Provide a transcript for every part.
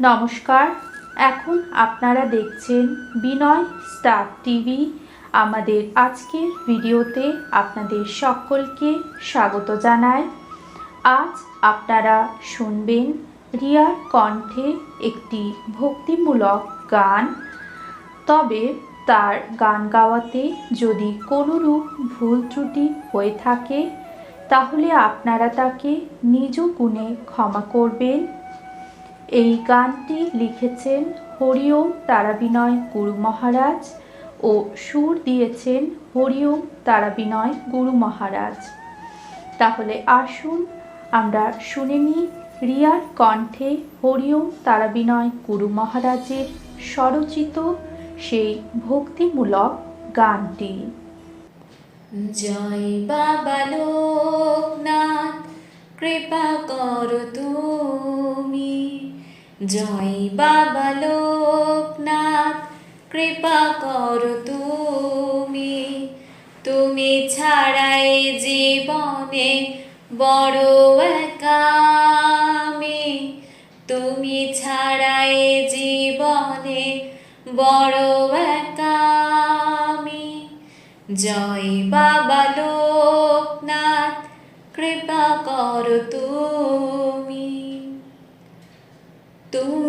নমস্কার। এখন আপনারা দেখছেন বিনয় স্টার টিভি। আমাদের আজকের ভিডিওতে আপনাদের সকলকে স্বাগত জানাই। আজ আপনারা শুনবেন রিয়ার কণ্ঠে একটি ভক্তিমূলক গান। তবে তার গান গাওয়াতে যদি কোনোরূপ ভুল ত্রুটি হয়ে থাকে, তাহলে আপনারা তাকে নিজ গুণে ক্ষমা করবেন। এই গানটি লিখেছেন হরিওম তারাবিনয় গুরু মহারাজ ও সুর দিয়েছেন হরিওম তারাবিনয় গুরু মহারাজ। তাহলে আসুন, আমরা শুনে নিই রিয়ার কণ্ঠে হরিওম তারাবিনয় গুরু মহারাজের স্বরচিত সেই ভক্তিমূলক গানটি। জয় বাবা লোকনাথ, কৃপা করো তুমি জয় বাবা লোকনাথ, কৃপা কর তুমি। তুমি ছাড়াই জীবনে বড় একা আমি। তুমি ছাড়াই জীবনে বড় একা আমি। জয় বাবা লোকনাথ, কৃপা করো তুমি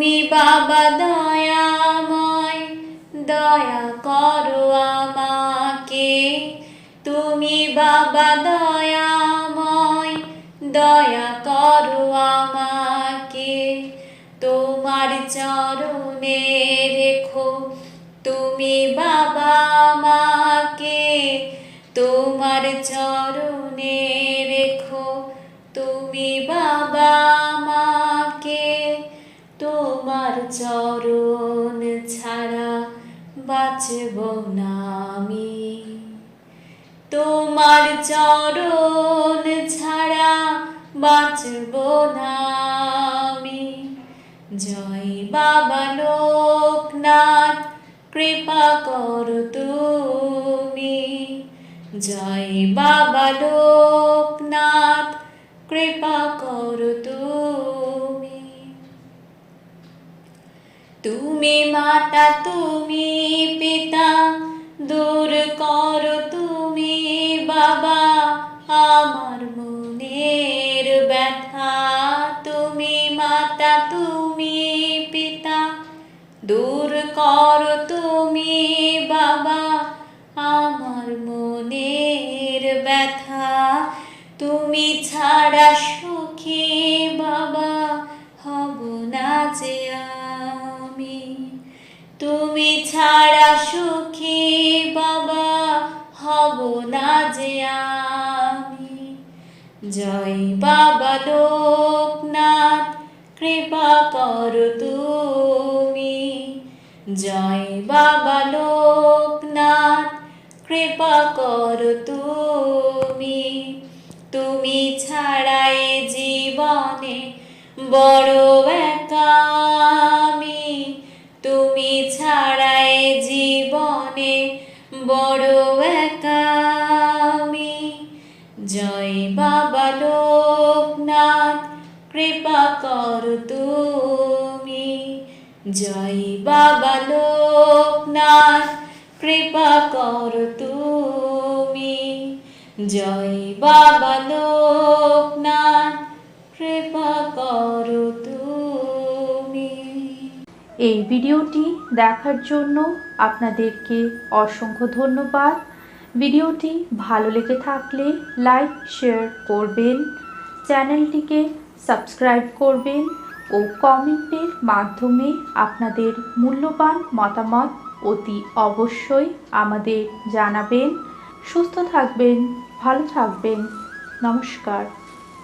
তুমি বাবা দয়াময়, দয়া করো আমাকে। তুমি বাবা দয়াময়, দয়া করো আমাকে। তোমার চরণে রেখো, তুমি বাবা আমাকে। তোমার চরণে রেখো, তুমি বাবা ছাড়া বাঁচব না আমি। তোমার চরণ ছাড়া বাঁচব না আমি। জয় বাবা লোকনাথ, কৃপা করো তুমি। জয় বাবা লোকনাথ, কৃপা করো তুমি। তুমি মাতা, তুমি পিতা, দূর করো তুমি বাবা, আমার মনের ব্যথা। তুমি মাতা, তুমি পিতা, দূর করো তুমি বাবা, আমার মনের ব্যথা। তুমি ছাড়া সুখী বাবা, হব না যে তুমি ছাড়া সুখী বাবা হব না যে আমি। জয় বাবা লোকনাথ, কৃপা করো তুমি। জয় বাবা লোকনাথ, কৃপা কর তুমি। তুমি ছাড়াই জীবনে বড় একা জীবনে বড় একা আমি। জয় বাবা লোকনাথ, কৃপা করো তুমি। জয় বাবা লোকনাথ, কৃপা করো তুমি। জয় বাবা লোকনাথ এই ভিডিওটি দেখার জন্য আপনাদেরকে অসংখ্য ধন্যবাদ। ভিডিওটি ভালো লেগে থাকলে লাইক, শেয়ার করবেন, চ্যানেলটিকে সাবস্ক্রাইব করবেন ও কমেন্টের মাধ্যমে আপনাদের মূল্যবান মতামত অতি অবশ্যই আমাদের জানাবেন। সুস্থ থাকবেন, ভালো থাকবেন। নমস্কার।